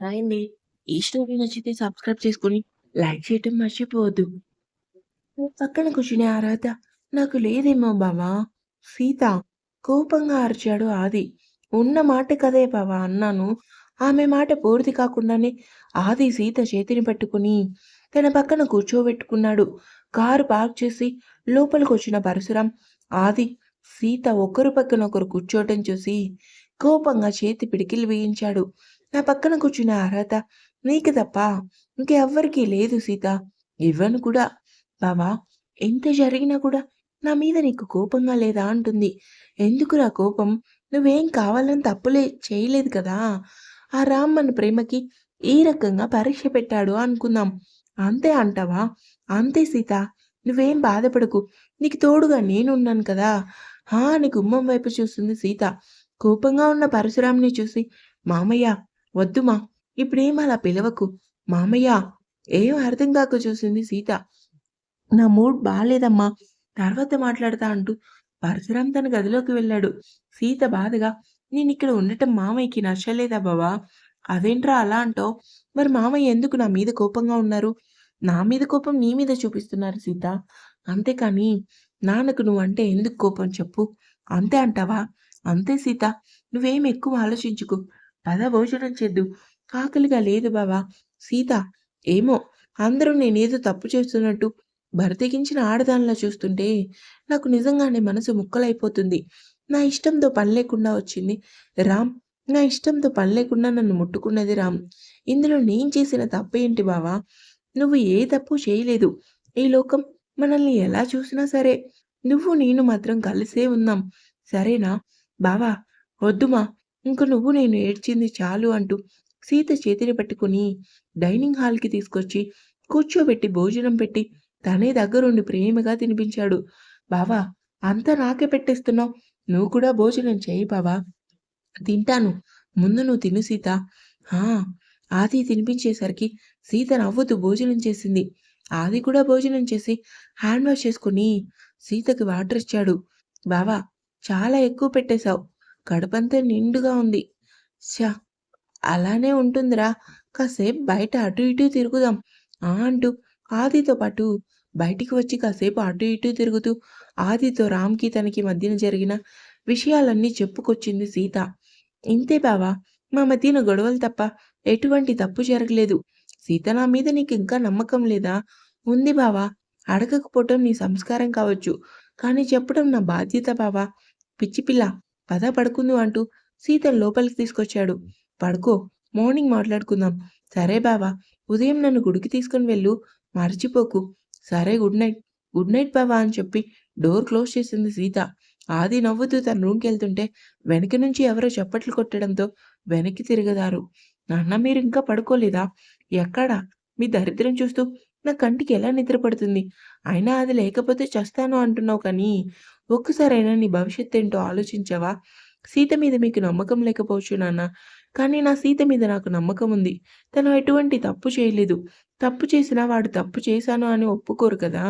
Hi ఈ story నచ్చితే subscribe చేసుకొని లైక్ చేయటం మర్చిపోవద్దు. పక్కన కూర్చునే ఆరాధ నాకు లేదేమో బావా సీత కోపంగా అరిచాడు ఆది. ఉన్న మాట కదే బావా అన్నాను. ఆమె మాట పూర్తి కాకుండానే ఆది సీత చేతిని పట్టుకుని తన పక్కన కూర్చోబెట్టుకున్నాడు. కారు పార్క్ చేసి లోపలికి వచ్చిన పరశురాం ఆది సీత ఒకరు పక్కన ఒకరు కూర్చోవటం చూసి కోపంగా చేతి పిడికిలు వేయించాడు. నా పక్కన కూర్చున్న అర్హత నీకు తప్ప ఇంకెవ్వరికీ లేదు సీత. ఇవ్వను కూడా. బావా ఎంత జరిగినా కూడా నా మీద నీకు కోపంగా లేదా అంటుంది. ఎందుకురా కోపం? నువ్వేం కావాలని తప్పులే చేయలేదు కదా! ఆ రామ్ మన ప్రేమకి ఈ రకంగా పరీక్ష పెట్టాడు అనుకుందాం. అంతే అంటావా? అంతే సీత. నువ్వేం బాధపడకు. నీకు తోడుగా నేనున్నాను కదా! హా అని గుమ్మం వైపు చూస్తుంది సీత. కోపంగా ఉన్న పరశురాంని చూసి మామయ్య వద్దుమా ఇప్పుడేం అలా పిలవకు. మామయ్య ఏం అర్థం కాక చూసింది సీత. నా మూడ్ బాగాలేదమ్మా తర్వాత మాట్లాడతా అంటూ పరశురాం తన గదిలోకి వెళ్ళాడు. సీత బాధగా నేను ఇక్కడ ఉండటం మామయ్యకి నచ్చలేదా బావా? అదేంట్రా అలా అంటావు? మరి మామయ్య ఎందుకు నా మీద కోపంగా ఉన్నారు? నా మీద కోపం నీ మీద చూపిస్తున్నారు సీత. అంతేకాని నాన్నకు నువ్వంటే ఎందుకు కోపం చెప్పు? అంతే అంటావా? అంతే సీత. నువ్వేం ఎక్కువ ఆలోచించుకు. పద భోజనం చేద్దు ఆకలిగా లేదు బావా. సీత ఏమో అందరూ నేనేదో తప్పు చేస్తున్నట్టు బరితెగించిన ఆడదానిలా చూస్తుంటే నాకు నిజంగానే మనసు ముక్కలైపోతుంది. నా ఇష్టంతో పని లేకుండా వచ్చింది రామ్. నా ఇష్టంతో పని లేకుండా నన్ను ముట్టుకున్నది రామ్. ఇందులో నేను చేసిన తప్పేంటి బావా? నువ్వు ఏ తప్పు చేయలేదు. ఈ లోకం మనల్ని ఎలా చూసినా సరే నువ్వు నేను మాత్రం కలిసే ఉన్నాం. సరేనా? బావా వద్దుమా ఇంక నువ్వు నేను ఏడ్చింది చాలు అంటూ సీత చేతిని పట్టుకుని డైనింగ్ హాల్‌కి తీసుకొచ్చి కూర్చోబెట్టి భోజనం పెట్టి తనే దగ్గరుండి ప్రేమగా తినిపించాడు. బావా అంతా నాకే పెట్టేస్తున్నావు. నువ్వు కూడా భోజనం చేయి బావా. తింటాను. ముందు నువ్వు తిను సీత. ఆ! ఆది తినిపించేసరికి సీత నవ్వుతూ భోజనం చేసింది. ఆది కూడా భోజనం చేసి హ్యాండ్ వాష్ చేసుకొని సీతకి వాటర్ ఇచ్చాడు. బావా చాలా ఎక్కువ పెట్టేశావు. కడుపంతా నిండుగా ఉంది. ఛ! అలానే ఉంటుందిరా. కాసేపు బయట అటు ఇటు తిరుగుదాం. ఆ! అంటూ ఆదితో పాటు బయటికి వచ్చి కాసేపు అటు ఇటు తిరుగుతూ ఆదితో రామ్‌కి తనకి మధ్యన జరిగిన విషయాలన్నీ చెప్పుకొచ్చింది సీత. ఇంతే బావా! మా మధ్యన గొడవలు తప్ప ఎటువంటి తప్పు జరగలేదు. సీత నా మీద నీకు ఇంకా నమ్మకం లేదా? ఉంది బావా. అడగకపోవటం నీ సంస్కారం కావచ్చు. కానీ చెప్పడం నా బాధ్యత బావా. పిచ్చిపిల్ల పద పడుకుందు అంటూ సీతను లోపలికి తీసుకొచ్చాడు. పడుకో. మార్నింగ్ మాట్లాడుకుందాం. సరే బావా. ఉదయం నన్ను గుడికి తీసుకొని వెళ్ళు. మర్చిపోకు. సరే గుడ్ నైట్. గుడ్ నైట్ బావా అని చెప్పి డోర్ క్లోజ్ చేసింది సీత. ఆది నవ్వుతూ తన రూమ్కి వెళ్తుంటే వెనక నుంచి ఎవరో చప్పట్లు కొట్టడంతో వెనక్కి తిరగదారు నాన్న మీరు ఇంకా పడుకోలేదా? ఎక్కడ? మీ దరిద్రం చూస్తూ నా కంటికి ఎలా నిద్ర పడుతుంది? అయినా అది లేకపోతే చస్తాను అంటున్నావు కానీ ఒక్కసారైనా నీ భవిష్యత్తేంటో ఆలోచించావా? సీత మీద మీకు నమ్మకం లేకపోవచ్చు నాన్న. కానీ నా సీత మీద నాకు నమ్మకం ఉంది. తను ఎటువంటి తప్పు చేయలేదు. తప్పు చేసినా వాడు తప్పు చేశాను అని ఒప్పుకోరు కదా!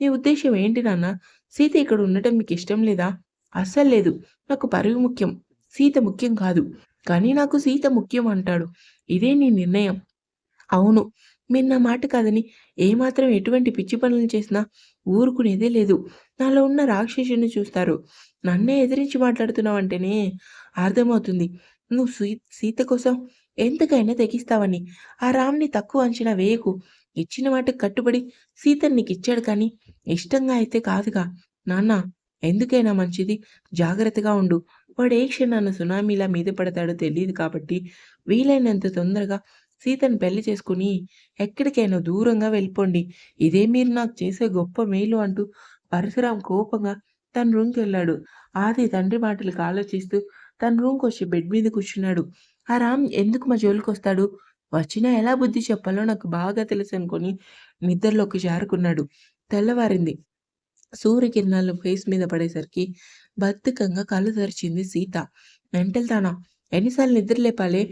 నీ ఉద్దేశం ఏంటి నాన్న? సీత ఇక్కడ ఉండటం మీకు ఇష్టం లేదా? అస్సలు లేదు నాకు పరువు ముఖ్యం. సీత ముఖ్యం కాదు. కానీ నాకు సీత ముఖ్యం అంటాడు. ఇదే నీ నిర్ణయం. అవును. మీరు నా మాట కాదని ఏమాత్రం ఎటువంటి పిచ్చి పనులు చేసినా ఊరుకునేదే లేదు. నాలో ఉన్న రాక్షసుని చూస్తారు. నన్నే ఎదిరించి మాట్లాడుతున్నావంటేనే అర్థమవుతుంది. నువ్వు సీ సీత కోసం ఎంతకైనా తెగిస్తావని. ఆ రామ్‌ని తక్కువ అంచనా వేయకు. ఇచ్చిన మాటకు కట్టుబడి సీత నీకు ఇచ్చాడు కానీ ఇష్టంగా అయితే కాదుగా. నాన్న ఎందుకైనా మంచిది జాగ్రత్తగా ఉండు. వాడు ఏ క్షణాన సునామీలా మీద పడతాడో తెలియదు కాబట్టి వీలైనంత తొందరగా సీతను పెళ్ళి చేసుకొని ఎక్కడికైనా దూరంగా వెళ్ళిపోండి. ఇదే మీరు నాకు చేసే గొప్ప మేలు అంటూ పరశురాం కోపంగా తన రూమ్కి వెళ్ళాడు ఆది తండ్రి మాటలకు ఆలోచిస్తూ తన రూమ్కి వచ్చి బెడ్ మీద కూర్చున్నాడు. ఆ రామ్ ఎందుకు మా జోలికొస్తాడు? వచ్చినా ఎలా బుద్ధి చెప్పాలో నాకు బాగా తెలుసు అనుకుని నిద్రలోకి జారుకున్నాడు. తెల్లవారింది. సూర్యకిరణాలు ఫేస్ మీద పడేసరికి బద్ధకంగా కళ్ళు తెరిచింది సీత. మెంటల్ తానా ఎన్నిసార్లు నిద్ర లేపాలే?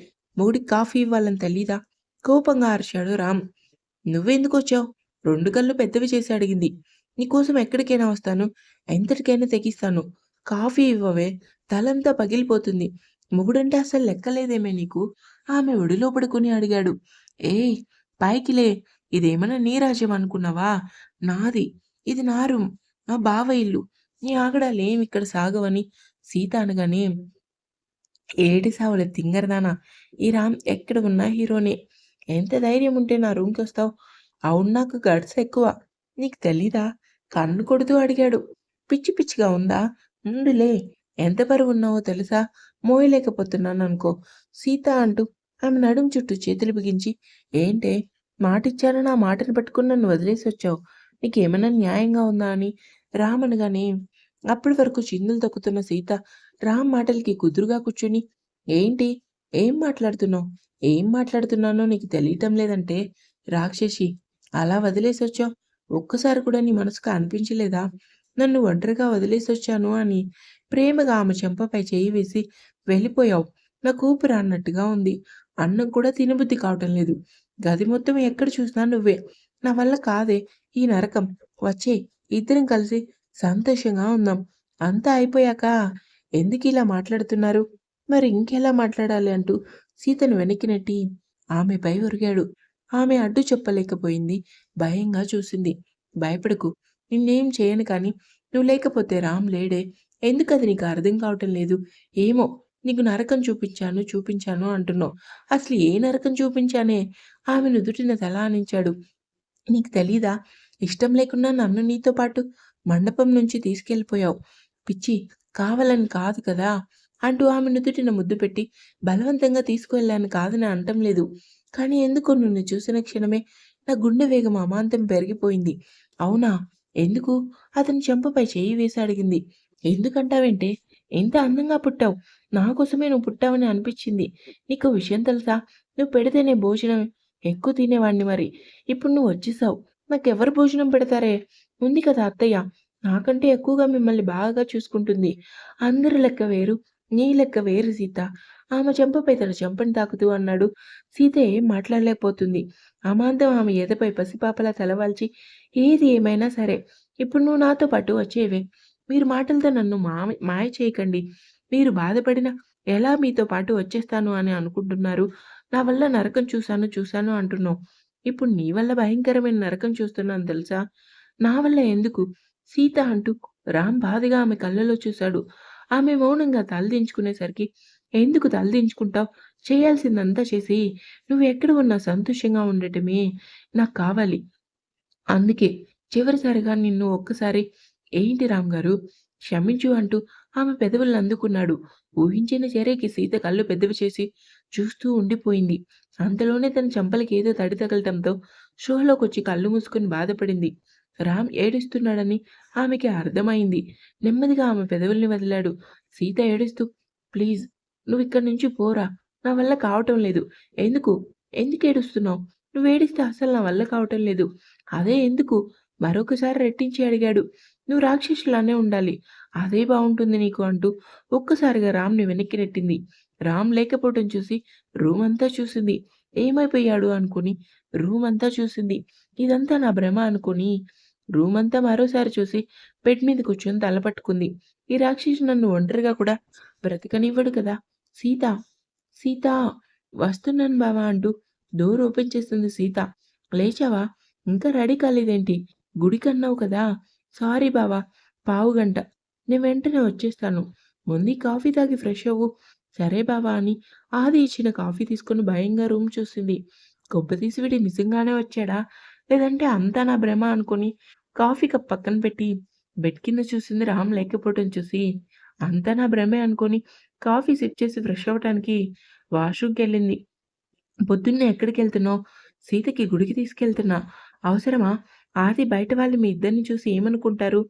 మొగుడికి కాఫీ ఇవ్వాలని తెలీదా? కోపంగా అరిచాడు రామ్. నువ్వెందుకొచ్చావు? రెండు కళ్ళు పెద్దవి చేసి అడిగింది. నీకోసం ఎక్కడికైనా వస్తాను. ఎంతటికైనా తెగిస్తాను. కాఫీ ఇవ్వవే. తలంతా పగిలిపోతుంది. మొగుడంటే అసలు లెక్కలేదేమే నీకు ఆమె ఒడిలో పడుకొని అడిగాడు ఏయ్ పైకిలే ఇదేమైనా నీ రాజ్యం అనుకున్నావా నాది ఇది నా రూమ్ మా బావ ఇల్లు నీ ఆగడాలేం ఇక్కడ సాగవని సీత అనగానే ఏడి సావుల తింగరదానా ఈ రామ్ ఎక్కడ ఉన్నా హీరోనే. ఎంత ధైర్యం ఉంటే నా రూమ్కి వస్తావు అవును నాకు గడ్స్ ఎక్కువ. నీకు తెలీదా? కన్ను కొడుతూ అడిగాడు. పిచ్చి పిచ్చిగా ఉందా? ఉండులే. ఎంత బరువు ఉన్నావో తెలుసా? మోయలేకపోతున్నాను అనుకో సీత అంటూ ఆమె నడుం చుట్టూ చేతులు బిగించి ఏంటే? మాటిచ్చాను నా మాటను పట్టుకుని నన్ను వదిలేసి వచ్చావు నీకేమైనా న్యాయంగా ఉందా అని? రామనగానే అప్పటి వరకు చిందులు తొక్కుతున్న సీత రామ్ మాటలకి కుదురుగా కూర్చుని ఏంటి? ఏం మాట్లాడుతున్నావు? ఏం మాట్లాడుతున్నానో నీకు తెలియటం లేదంటే రాక్షసి అలా వదిలేసి వచ్చావు? ఒక్కసారి కూడా నీ మనసుకు అనిపించలేదా? నన్ను ఒంటరిగా వదిలేసి వచ్చాను అని ప్రేమగా ఆమె చెంపపై చేయి వేసి వెళ్ళిపోయావు? నాకు ఊపిరి అన్నట్టుగా ఉంది. అన్నం కూడా తినబుద్ధి కావటం లేదు. గది మొత్తం ఎక్కడ చూసినా నువ్వే. నా వల్ల కాదే ఈ నరకం. వచ్చే ఇద్దరం కలిసి సంతోషంగా ఉందాం. అంతా అయిపోయాక ఎందుకు ఇలా మాట్లాడుతున్నారు? మరి ఇంకెలా మాట్లాడాలి అంటూ సీతను వెనక్కి నెట్టి ఆమెపై ఒరిగాడు. ఆమె అడ్డు చెప్పలేకపోయింది. భయంగా చూసింది. భయపడకు. నిన్నేం చేయను కానీ నువ్వు లేకపోతే రామ్ లేడే. ఎందుకు అది నీకు అర్థం కావటం లేదు? ఏమో నీకు నరకం చూపించాను చూపించాను అంటున్నావు. అసలు ఏ నరకం చూపించానే? ఆమె నుదుటిన తల ఆనించాడు. నీకు తెలీదా? ఇష్టం లేకున్నా నన్ను నీతో పాటు మండపం నుంచి తీసుకెళ్ళిపోయావు. పిచ్చి కావాలని కాదు కదా అంటూ ఆమె నుదుటిన ముద్దు పెట్టి బలవంతంగా తీసుకువెళ్ళాను కాదని అనటం లేదు. కానీ ఎందుకో నిన్ను చూసిన క్షణమే నా గుండె వేగం అమాంతం పెరిగిపోయింది. అవునా? ఎందుకు? అతని చెంపపై చేయి వేసి అడిగింది. ఎందుకంటావంటే? ఎంత అందంగా పుట్టావు. నా కోసమే నువ్వు పుట్టావని అనిపించింది. నీకు విషయం తెలుసా? నువ్వు పెడితేనే భోజనం ఎక్కువ తినేవాడిని మరి. ఇప్పుడు నువ్వు వచ్చేసావు. నాకెవరు భోజనం పెడతారే? ఉంది కదా అత్తయ్య. నాకంటే ఎక్కువగా మిమ్మల్ని బాగా చూసుకుంటుంది. అందరి లెక్క వేరు నీ లెక్క వేరు సీత. ఆమె చెంపపై తన చెంపని తాకుతూ అన్నాడు. సీత ఏం మాట్లాడలేకపోతుంది. అమాంతం ఆమె ఎదపై పసిపాపలా తలవాల్చి ఏది ఏమైనా సరే ఇప్పుడు నువ్వు నాతో పాటు వచ్చేవే. మీరు మాటలతో నన్ను మా మాయ చేయకండి. మీరు బాధపడిన ఎలా మీతో పాటు వచ్చేస్తాను అని అనుకుంటున్నారు? నా వల్ల నరకం చూశాను చూశాను అంటున్నావు. ఇప్పుడు నీ వల్ల భయంకరమైన నరకం చూస్తున్నాను తెలుసా? నా వల్ల ఎందుకు? సీత అంటూ రామ్ బాధగా ఆమె కళ్ళలో చూశాడు. ఆమె మౌనంగా తలదించుకునేసరికి ఎందుకు తలదించుకుంటావు చేయాల్సిందంతా చేసి నువ్వు ఎక్కడ ఉన్నా సంతోషంగా ఉండటమే నాకు కావాలి. అందుకే చివరిసారిగా నిన్ను ఒక్కసారి ఏంటి రామ్ గారు? క్షమించు అంటూ ఆమె పెదవులను అందుకున్నాడు. ఊహించిన చర్యకి సీత కళ్ళు పెద్దవి చేసి చూస్తూ ఉండిపోయింది. అంతలోనే తన చంపలకి ఏదో తడి తగలటంతో షోలోకొచ్చి కళ్ళు మూసుకొని బాధపడింది. రామ్ ఏడుస్తున్నాడని ఆమెకి అర్థమైంది. నెమ్మదిగా ఆమె పెదవుల్ని వదిలాడు. సీత ఏడుస్తూ ప్లీజ్ నువ్వు ఇక్కడి నుంచి పోరా. నా వల్ల కావటం లేదు. ఎందుకు? ఎందుకు ఏడుస్తున్నావు? నువ్వు ఏడిస్తే అసలు నా వల్ల కావటం లేదు. అదే ఎందుకు? మరొకసారి రెట్టించి అడిగాడు. నువ్వు రాక్షసులానే ఉండాలి. అదే బాగుంటుంది నీకు అంటూ ఒక్కసారిగా రామ్ని వెనక్కి నెట్టింది. రామ్ లేకపోవటం చూసి రూమ్ అంతా చూసింది. ఏమైపోయాడు అనుకుని రూమ్ అంతా చూసింది. ఇదంతా నా భ్రమ అనుకుని రూమ్ అంతా మరోసారి చూసి బెడ్ మీద కూర్చొని తలపట్టుకుంది ఈ రాక్షసు నన్ను ఒంటరిగా కూడా బ్రతకనివ్వడు కదా. సీత సీత వస్తున్నాను బావా అంటూ డోర్ ఓపెన్ చేస్తుంది సీత. లేచావా? ఇంకా రెడీ కాలేదేంటి? గుడికన్నావు కదా. సారీ బావా పావు గంట. నేను వెంటనే వచ్చేస్తాను. ముందు కాఫీ తాగి ఫ్రెష్ అవ్వు. సరే బావా అని ఆది ఇచ్చిన కాఫీ తీసుకుని భయంగా రూమ్ చూసింది. తీసి వీడి నిజంగానే వచ్చాడా? లేదంటే అంతా నా భ్రమ అనుకుని కాఫీ కప్ పక్కన పెట్టి బెడ్ కింద చూసింది రామ్ లేకపోవటం చూసి అంతా నా భ్రమే అనుకొని కాఫీ సిప్ చేసి ఫ్రెష్ అవ్వటానికి వాష్రూమ్కి వెళ్ళింది. పొద్దున్నే ఎక్కడికి వెళ్తున్నావు? సీతకి గుడికి తీసుకెళ్తున్నా. అవసరమా? ఆది బయట వాళ్ళు మీ ఇద్దరిని చూసి ఏమనుకుంటారు?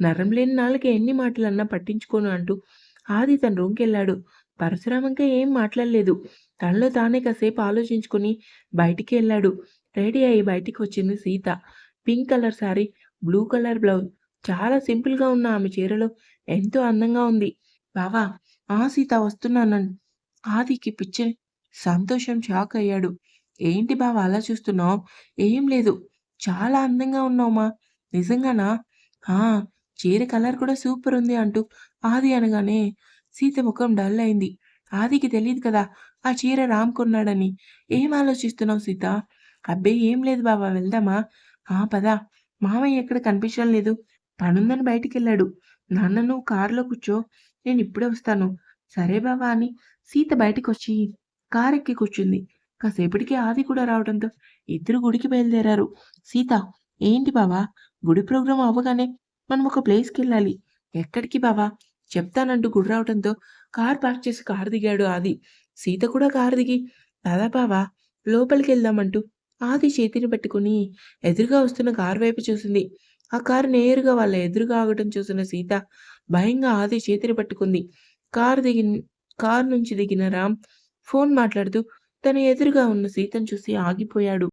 నరం లేని నాళ్ళకి ఎన్ని మాటలన్నా పట్టించుకోను అంటూ ఆది తన రూమ్కి వెళ్ళాడు. పరశురామంగా ఏం మాట్లాడలేదు. తనలో తానే కాసేపు ఆలోచించుకుని బయటికి వెళ్ళాడు. రెడీ అయ్యి బయటికి వచ్చింది Sita. Pink colour sari blue colour blouse చాలా సింపుల్గా ఉన్న ఆమె చీరలో ఎంతో అందంగా ఉంది బావా ఆ సీత వస్తున్నానని ఆదికి పిచ్చి సంతోషం షాక్ అయ్యాడు ఏంటి బావ అలా చూస్తున్నావు ఏం లేదు చాలా అందంగా ఉన్నావుమా నిజంగానా ఆ చీర కలర్ కూడా సూపర్ ఉంది అంటూ ఆది అనగానే సీత ముఖం డల్ అయింది ఆదికి తెలియదు కదా! ఆ చీర రామ్ కొన్నాడని. ఏం ఆలోచిస్తున్నావు సీత? అబ్బే! ఏం లేదు బావ వెళ్దామా? ఆ! పద. మామయ్య ఎక్కడ కనిపించడం లేదు. పనుందని బయటికెళ్ళాడు. నాన్న నువ్వు కారులో కూర్చో. నేను ఇప్పుడే వస్తాను. సరే బావా అని సీత బయటికి వచ్చి కారు ఎక్కి కూర్చుంది. కాసేపటికి ఆది కూడా రావడంతో ఇద్దరు గుడికి బయలుదేరారు. సీత ఏంటి బావా? గుడి ప్రోగ్రాం అవ్వగానే మనం ఒక ప్లేస్కి వెళ్ళాలి ఎక్కడికి బావా? చెప్తానంటూ గుడి రావడంతో కారు పార్క్ చేసి కారు దిగాడు ఆది. సీత కూడా కారు దిగి పద బావా లోపలికెళ్దామంటూ ఆది చేతిని పట్టుకొని ఎదురుగా వస్తున్న కారు వైపు చూసింది. ఆ కారు నేరుగా వాళ్ళ ఎదురుగా ఆగటం చూసిన సీత భయంగా ఆది చేతిని పట్టుకుంది. కారు దిగి కారు నుంచి దిగిన రామ్ ఫోన్ మాట్లాడుతూ తన ఎదురుగా ఉన్న సీతను చూసి ఆగిపోయాడు.